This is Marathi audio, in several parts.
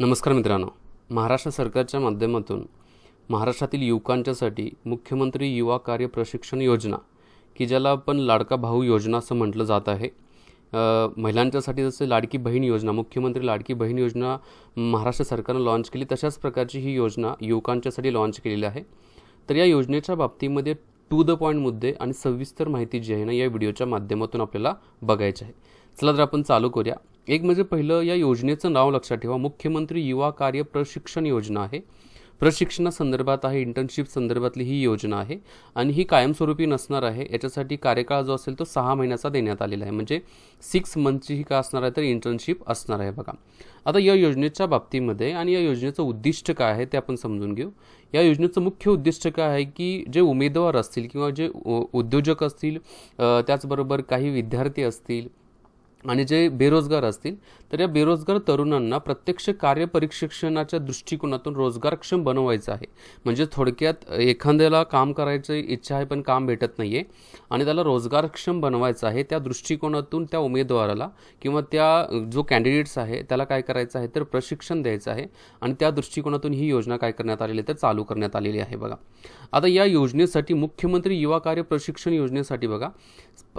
नमस्कार मित्रांनो. महाराष्ट्र सरकारच्या माध्यमातून महाराष्ट्रातील युवकांच्यासाठी मुख्यमंत्री युवा कार्य प्रशिक्षण योजना की ज्याला आपण लाडका भाऊ योजना असं म्हटलं जात आहे. महिलांच्यासाठी जसं लाडकी बहीण योजना मुख्यमंत्री लाडकी बहीण योजना महाराष्ट्र सरकारनं लॉन्च केली तशाच प्रकारची ही योजना युवकांच्यासाठी लॉन्च केलेली आहे. तर या योजनेच्या बाबतीमध्ये टू द पॉईंट मुद्दे आणि सविस्तर माहिती जी आहे ना या व्हिडिओच्या माध्यमातून आपल्याला बघायची आहे. चला तर आपण चालू करूया. एक म्हणजे पहिलं या योजनेचं नाव लक्षात ठेवा. मुख्यमंत्री युवा कार्य प्रशिक्षण योजना आहे. प्रशिक्षणासंदर्भात आहे इंटर्नशिप संदर्भातली ही योजना आहे आणि ही कायमस्वरूपी नसणार आहे. याच्यासाठी कार्यकाळ जो असेल तो सहा महिन्याचा देण्यात आलेला आहे. म्हणजे सिक्स मंथची ही का असणार आहे तर इंटर्नशिप असणार आहे बघा. आता या योजनेच्या बाबतीमध्ये आणि या योजनेचं उद्दिष्ट काय आहे ते आपण समजून घेऊ. या योजनेचं मुख्य उद्दिष्ट काय आहे की जे उमेदवार असतील किंवा जे उ- उद्योजक असतील त्याचबरोबर काही विद्यार्थी असतील आणि जे बेरोजगार असतील तर या बेरोजगार तरुणांना प्रत्यक्ष कार्यपरिशिक्षणाच्या दृष्टिकोनातून रोजगारक्षम बनवायचं आहे. म्हणजे थोडक्यात एखाद्याला काम करायची इच्छा आहे पण काम भेटत नाही आहे आणि त्याला रोजगारक्षम बनवायचं आहे त्या दृष्टिकोनातून त्या उमेदवाराला किंवा त्या जो कॅन्डिडेट्स आहे त्याला काय करायचं आहे तर प्रशिक्षण द्यायचं आहे आणि त्या दृष्टिकोनातून ही योजना काय करण्यात आलेली आहे तर चालू करण्यात आलेली आहे बघा. आता या योजनेसाठी मुख्यमंत्री युवा कार्य प्रशिक्षण योजनेसाठी बघा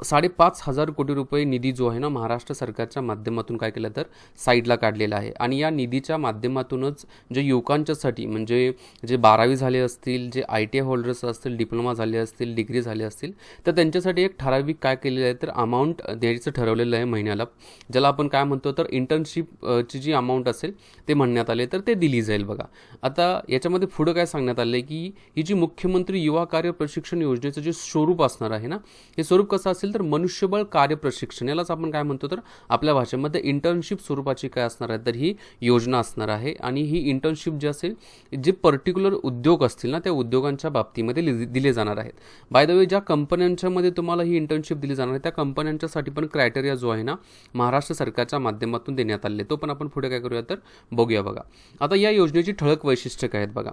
साडेपाच हजार कोटी रुपये निधी जो आहे ना महाराष्ट्र महाराष्ट्र सरकारच्या माध्यमातून काय केलं तर साईडला काढलेला आहे. आणि या निधीच्या माध्यमातूनच जे युवकांच्यासाठी म्हणजे जे बारावी झाले असतील जे आय टी आय होल्डर्स असतील डिप्लोमा झाले असतील डिग्री झाले असतील तर त्यांच्यासाठी एक ठराविक काय केलेलं आहे तर अमाऊंट द्यायचं ठरवलेलं आहे महिन्याला. ज्याला आपण काय म्हणतो तर इंटर्नशिप ची जी अमाऊंट असेल ते म्हणण्यात आले तर ते दिली जाईल बघा. आता याच्यामध्ये पुढं काय सांगण्यात आलं आहे की ही जी मुख्यमंत्री युवा कार्य प्रशिक्षण योजनेचं जे स्वरूप असणार आहे ना हे स्वरूप कसं असेल तर मनुष्यबळ कार्य प्रशिक्षण यालाच आपण काय म्हणतो तर आपल्या भाषेमध्ये इंटर्नशिप स्वरूपाची काय असणार आहे? तर ही योजना असणार आहे आणि ही इंटर्नशिप जी असेल जे पर्टिक्युलर उद्योग असतील ना त्या उद्योगांच्या बाबतीमध्ये लि- दिले जाणार आहेत. बाय द वे ज्या कंपन्यांच्यामध्ये तुम्हाला ही इंटर्नशिप दिली जाणार आहे त्या कंपन्यांच्यासाठी पण क्रायटेरिया जो आहे ना महाराष्ट्र सरकारच्या माध्यमातून देण्यात आले तो पण आपण पुढे काय करूया तर बघूया बघा. आता या योजनेची ठळक वैशिष्ट्य काय आहेत बघा.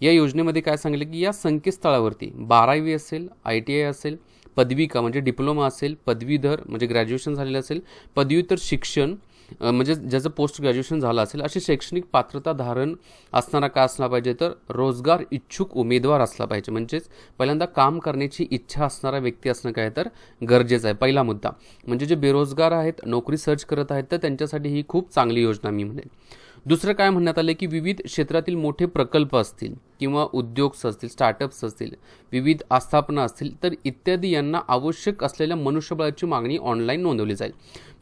या योजनेमध्ये काय सांगितलं की या संकेतस्थळावरती बारावी असेल आय टी आय असेल पदविका म्हणजे डिप्लोमा असेल पदवीधर म्हणजे ग्रॅज्युएशन झालेलं असेल पदव्युत्तर शिक्षण म्हणजे ज्याचं पोस्ट ग्रॅज्युएशन झालं असेल अशी शैक्षणिक पात्रता धारण असणारा का असला पाहिजे? तर रोजगार इच्छुक उमेदवार असला पाहिजे. म्हणजेच पहिल्यांदा काम करण्याची इच्छा असणारा व्यक्ती असणं काय? तर गरजेचं आहे. पहिला मुद्दा. म्हणजे जे बेरोजगार आहेत नोकरी सर्च करत आहेत तर त्यांच्यासाठी ही खूप चांगली योजना मी म्हणेन. दुसरं काय म्हणण्यात आलं की विविध क्षेत्रातील मोठे प्रकल्प असतील किंवा उद्योग्स असतील स्टार्टअप्स असतील विविध आस्थापना असतील तर इत्यादी यांना आवश्यक असलेल्या मनुष्यबळाची मागणी ऑनलाईन नोंदवली जाईल.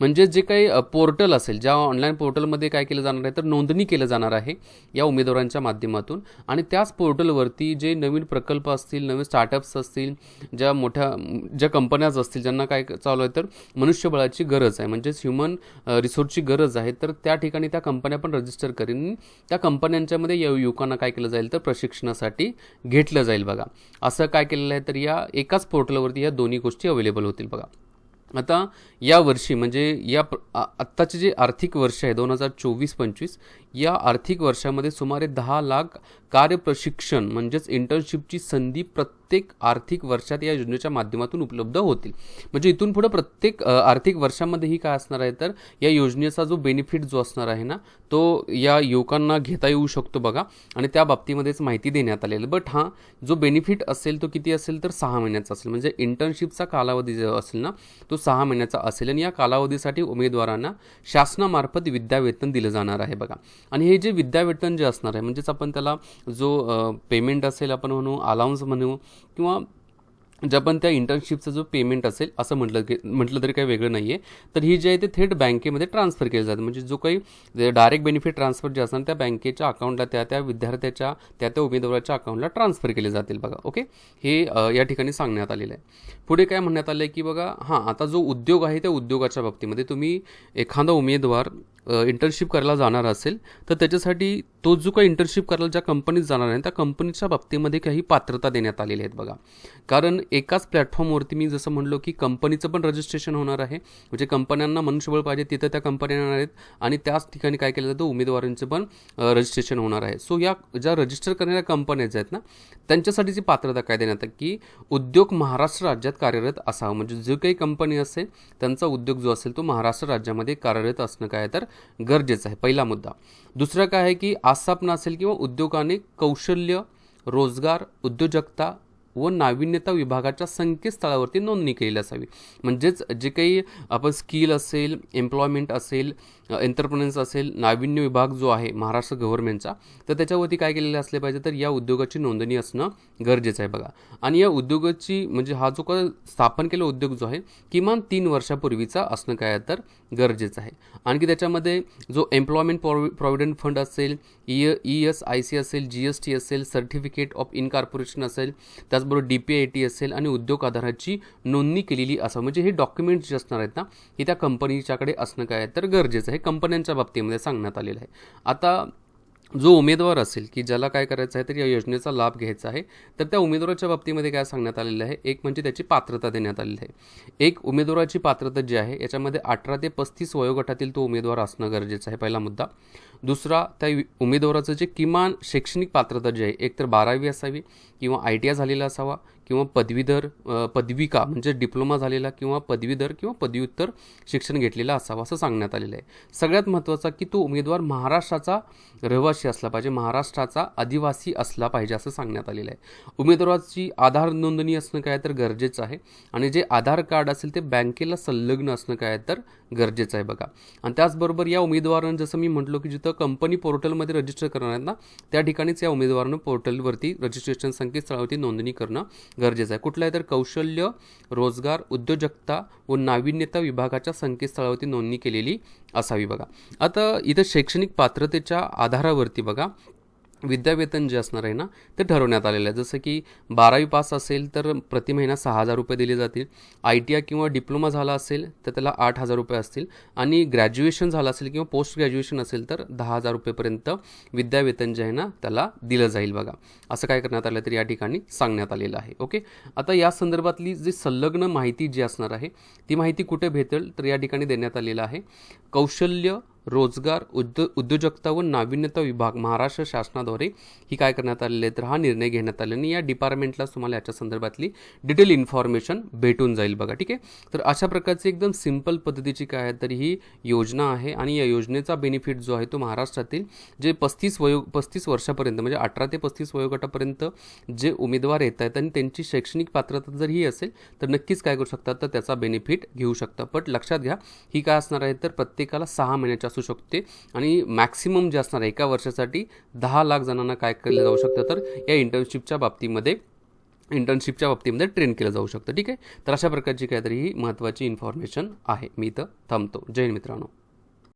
म्हणजे जे काही पोर्टल असेल ज्या ऑनलाईन पोर्टलमध्ये काय केलं जाणार आहे तर नोंदणी केलं जाणार आहे या उमेदवारांच्या माध्यमातून. आणि त्याच पोर्टलवरती जे नवीन प्रकल्प असतील नवीन स्टार्टअप्स असतील ज्या मोठ्या ज्या कंपन्याज असतील ज्यांना काय चालू आहे तर मनुष्यबळाची गरज आहे. म्हणजेच ह्युमन रिसोर्सची गरज आहे. तर त्या ठिकाणी त्या कंपन्या पण रजिस्टर करीन. त्या कंपन्यांच्यामध्ये या युवकांना काय केलं जाईल तर प्रशिक्षणासाठी घेतलं जाईल बघा. असं काय केलेलं आहे तर या एकाच पोर्टलवरती या दोन्ही गोष्टी अवेलेबल होतील बघा. आता या वर्षी म्हणजे या आत्ताचे जे आर्थिक वर्ष आहे दोन हजार चोवीस पंचवीस या आर्थिक वर्षामध्ये सुमारे दहा लाख कार्यप्रशिक्षण म्हणजेच इंटर्नशिपची संधी प्रत्येक प्रत्येक आर्थिक वर्षात या योजनेच्या माध्यमातून उपलब्ध होतील. म्हणजे इथून पुढे प्रत्येक आर्थिक वर्षामध्येही काय असणार आहे? तर या योजनेचा जो बेनिफिट जो असणार आहे ना तो या युवकांना घेता येऊ शकतो बघा. आणि त्या बाबतीमध्येच माहिती देण्यात आलेली बट हां जो बेनिफिट असेल तो किती असेल तर सहा महिन्याचा असेल. म्हणजे इंटर्नशिपचा कालावधी जो असेल ना तो सहा महिन्याचा असेल. आणि या कालावधीसाठी उमेदवारांना शासनामार्फत विद्यावेतन दिलं जाणार आहे बघा. आणि हे जे विद्यावेतन जे असणार आहे म्हणजेच आपण त्याला जो पेमेंट असेल आपण म्हणू अलाउन्स म्हणू किंवा ज्या पण त्या इंटर्नशिपचं जो पेमेंट असेल असं म्हटलं की म्हटलं तरी काही वेगळं नाही आहे तर ही जे आहे ते थेट बँकेमध्ये ट्रान्सफर केलं जातं. म्हणजे जो काही डायरेक्ट बेनिफिट ट्रान्सफर जे असणार त्या बँकेच्या अकाउंटला त्या त्या विद्यार्थ्याच्या त्या त्या उमेदवाराच्या अकाउंटला ट्रान्सफर केले जातील बघा. ओके हे या ठिकाणी सांगण्यात आलेलं आहे. पुढे काय म्हणण्यात आलं आहे की बघा हां आता जो उद्योग आहे त्या उद्योगाच्या बाबतीमध्ये तुम्ही एखादा उमेदवार इंटर्नशिप करायला जाणार असेल तर त्याच्यासाठी तो जो काही इंटर्नशिप करायला ज्या कंपनीत जाणार आहे त्या कंपनीच्या बाबतीमध्ये काही पात्रता देण्यात आलेली आहेत बघा. कारण एकाच प्लॅटफॉर्मवरती मी जसं म्हणलो की कंपनीचं पण रजिस्ट्रेशन होणार आहे. म्हणजे कंपन्यांना मनुष्यबळ पाहिजे तिथं त्या कंपन्या येणार आहेत. आणि त्याच ठिकाणी काय केलं जातं उमेदवारांचं पण रजिस्ट्रेशन होणार आहे. सो या ज्या रजिस्टर करणाऱ्या कंपन्या ज्या आहेत ना त्यांच्यासाठीची पात्रता काय देण्यात आहे की उद्योग महाराष्ट्र राज्यात कार्यरत असावं. म्हणजे जो काही कंपनी असेल त्यांचा उद्योग जो असेल तो महाराष्ट्र राज्यामध्ये कार्यरत असणं काय तर गरजेचं आहे पहिला मुद्दा. दुसरं काय आहे की आस्थापना असेल किंवा उद्योगाने कौशल्य रोजगार उद्योजकता व नाविन्यता विभागाच्या संकेतस्थळावरती नोंदणी केलेली असावी. म्हणजेच जे काही आपण स्किल असेल एम्प्लॉयमेंट असेल एंटरप्रेन्स असेल नाविन्य विभाग जो आहे महाराष्ट्र गव्हर्नमेंटचा तर त्याच्यावरती काय केलेलं असले पाहिजे तर या उद्योगाची नोंदणी असणं गरजेचं आहे बघा. आणि या उद्योगाची म्हणजे हा जो का स्थापन केलेला उद्योग जो आहे किमान तीन वर्षापूर्वीचा असणं काय तर गरजेचं आहे. आणखी त्याच्यामध्ये जो एम्प्लॉयमेंट प्रॉवि प्रॉव्हिडंट फंड असेल E E S I C असेल जी एस टी असेल सर्टिफिकेट ऑफ इनकॉर्पोरेशन असेल त्याचबरोबर डी पी आय टी असेल आणि उद्योग आधाराची नोंदणी केलेली असं म्हणजे हे डॉक्युमेंट्स जे असणार आहेत ना हे त्या कंपनीच्याकडे असणं काय आहे तर गरजेचं आहे. कंपन्यांच्या बाबतीमध्ये सांगण्यात आलेलं आहे. आता जो उमेदवार असेल की ज्याला काय करायचं आहे तर या योजनेचा लाभ घ्यायचा आहे तर त्या उमेदवाराच्या बाबतीमध्ये काय सांगण्यात आलेलं आहे? एक म्हणजे त्याची पात्रता देण्यात आलेली आहे. एक उमेदवाराची पात्रता जी आहे याच्यामध्ये अठरा ते पस्तीस वयोगटातील तो उमेदवार असणं गरजेचं आहे पहिला मुद्दा. दुसरा त्या उमेदवाराचं जे किमान शैक्षणिक पात्रता जी आहे एक तर बारावी असावी किंवा आय टी आय झालेला असावा किंवा पदवीधर पदविका म्हणजे डिप्लोमा झालेला किंवा पदवीधर किंवा पदव्युत्तर शिक्षण घेतलेला असावं असं सांगण्यात आलेलं आहे. सगळ्यात महत्त्वाचा की तो उमेदवार महाराष्ट्राचा रहिवासी असला पाहिजे महाराष्ट्राचा आदिवासी असला पाहिजे असं सांगण्यात आलेलं आहे. उमेदवाराची आधार नोंदणी असणं काय तर गरजेचं आहे आणि जे आधार कार्ड असेल ते बँकेला संलग्न असणं काय तर गरजेचं आहे बघा. आणि त्याचबरोबर या उमेदवारानं जसं मी म्हटलो की जिथं कंपनी पोर्टलमध्ये रजिस्टर करणार आहेत ना त्या ठिकाणीच या उमेदवारानं पोर्टलवरती रजिस्ट्रेशन संकेतस्थळावरती नोंदणी करणं गरजेचं आहे. कुठलं आहे तर कौशल्य रोजगार उद्योजकता व नाविन्यता विभागाच्या संकेतस्थळावरती नोंदणी केलेली असावी बघा. आता इथं शैक्षणिक पात्रतेच्या आधारावरती बघा. विद्यावेतन जे असणार आहे ना ते ठरवण्यात आलेलं आहे. जसं की बारावी पास असेल तर प्रति महिना सहा हजार रुपये दिले जातील. आय टी आय किंवा डिप्लोमा झाला असेल तर त्याला आठ हजार रुपये असतील. आणि ग्रॅज्युएशन झालं असेल किंवा पोस्ट ग्रॅज्युएशन असेल तर दहा हजार रुपयेपर्यंत विद्यावेतन जे आहे ना त्याला दिलं जाईल बघा. असं काय करण्यात आलं तर या ठिकाणी सांगण्यात आलेलं आहे. ओके? आता या संदर्भातली जी संलग्न माहिती जी असणार आहे ती माहिती कुठे भेटेल तर या ठिकाणी देण्यात आलेलं आहे. कौशल्य रोजगार उद्यो उद्योजकता व नाविन्यता विभाग महाराष्ट्र शासनाद्वारे ही काय करण्यात आलेली आहे तर हा निर्णय घेण्यात आला. आणि या डिपार्टमेंटलाच तुम्हाला याच्या संदर्भातली डिटेल इन्फॉर्मेशन भेटून जाईल बघा ठीक आहे? तर अशा प्रकारची एकदम सिंपल पद्धतीची काय आहे तर ही योजना आहे. आणि या योजनेचा बेनिफिट जो आहे तो महाराष्ट्रातील जे पस्तीस वयो पस्तीस वर्षापर्यंत म्हणजे अठरा ते पस्तीस वयोगटापर्यंत जे उमेदवार येत आहेत आणि त्यांची शैक्षणिक पात्रता जर ही असेल तर नक्कीच काय करू शकतात? तर त्याचा बेनिफिट घेऊ शकता पण लक्षात घ्या ही काय असणार आहे? तर प्रत्येकाला सहा महिन्याच्या असू शकते. आणि मॅक्सिमम जे असणार आहे एका वर्षासाठी दहा लाख जणांना काय केलं जाऊ शकतं? तर या इंटर्नशिपच्या बाबतीमध्ये इंटर्नशिपच्या बाबतीमध्ये ट्रेन केलं जाऊ शकतं. ठीक आहे? तर अशा प्रकारची काहीतरी ही महत्त्वाची इन्फॉर्मेशन आहे. मी इथं थांबतो. जैन मित्रांनो.